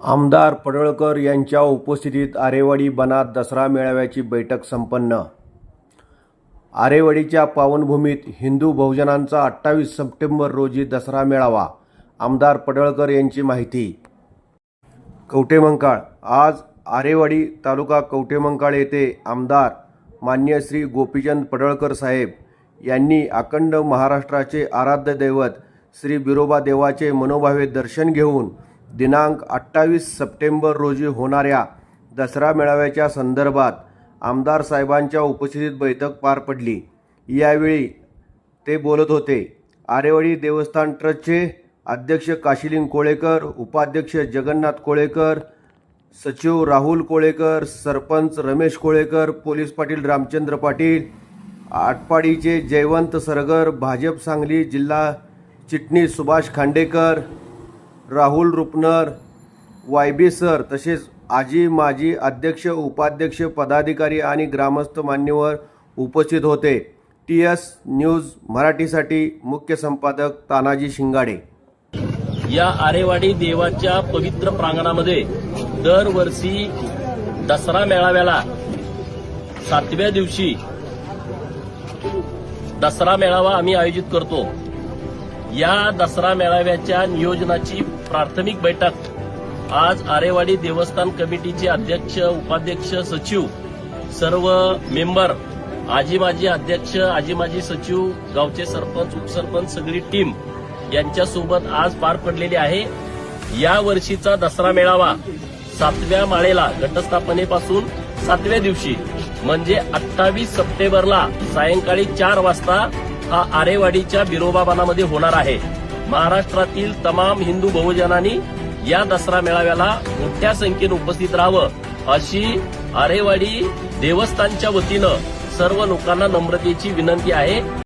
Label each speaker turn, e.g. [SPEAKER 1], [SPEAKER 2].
[SPEAKER 1] आमदार पडळकर यांच्या उपस्थितीत आरेवाडी बनात दसरा मेळाव्याची बैठक संपन्न. आरेवाडीच्या पावनभूमीत हिंदू बहुजनांचा अठ्ठावीस सप्टेंबर रोजी दसरा मेळावा आमदार पडळकर यांची माहिती. कवटेमंकाळ आज आरेवाडी तालुका कवटेमंकाळ येथे आमदार मान्य श्री गोपीचंद पडळकर साहेब यांनी अखंड महाराष्ट्राचे आराध्य दैवत श्री बिरोबा देवाचे मनोभावे दर्शन घेऊन दिनांक अठ्ठावीस सप्टेंबर रोजी होणाऱ्या दसरा मेळाव्याच्या संदर्भात आमदार साहेबांच्या उपस्थितीत बैठक पार पडली. यावेळी ते बोलत होते. आरेवाडी देवस्थान ट्रस्टचे अध्यक्ष काशिलिंग कोळेकर उपाध्यक्ष जगन्नाथ कोळेकर सचिव राहुल कोळेकर सरपंच रमेश कोळेकर पोलीस पाटील रामचंद्र पाटील आटपाडीचे जयवंत सरगर भाजप सांगली जिल्हा चिटणीस Subhash Khandekar Rahul Rupnar Y B sir तसेच आजी माजी अध्यक्ष उपाध्यक्ष पदाधिकारी आणि ग्रामस्थ मान्यवर उपस्थित होते. टी एस न्यूज मराठीसाठी मुख्य संपादक तानाजी शिंगाडे.
[SPEAKER 2] या आरेवाडी देवाच्या पवित्र प्रांगणामध्ये दरवर्षी दसरा मेळाव्याला सातव्या दिवशी दसरा मेळावा आम्ही आयोजित करतो. या दसरा मेळाव्याच्या नियोजनाची प्राथमिक बैठक. आज आरेवाडी देवस्थान कमिटीचे अध्यक्ष उपाध्यक्ष सचिव सर्व मेंबर आजी माजी अध्यक्ष आजी माजी सचिव गावचे सरपंच उपसरपंच सगळी टीम यांच्यासोबत आज पार पडलेली आहे. या वर्षीचा दसरा मेळावा सातव्या माळेला घटस्थापनेपासून सातव्या दिवशी म्हणजे अठ्ठावीस सप्टेंबरला सायंकाळी चार वाजता हा आरेवाडीच्या बिरोबाबानामध्ये होणार आहे. महाराष्ट्रातील तमाम हिंदू बहुजनांनी या दसरा मेळाव्याला मोठ्या संख्येनं उपस्थित राहावं अशी आरेवाडी देवस्थानच्या वतीनं सर्व लोकांना नम्रतेची विनंती आहे.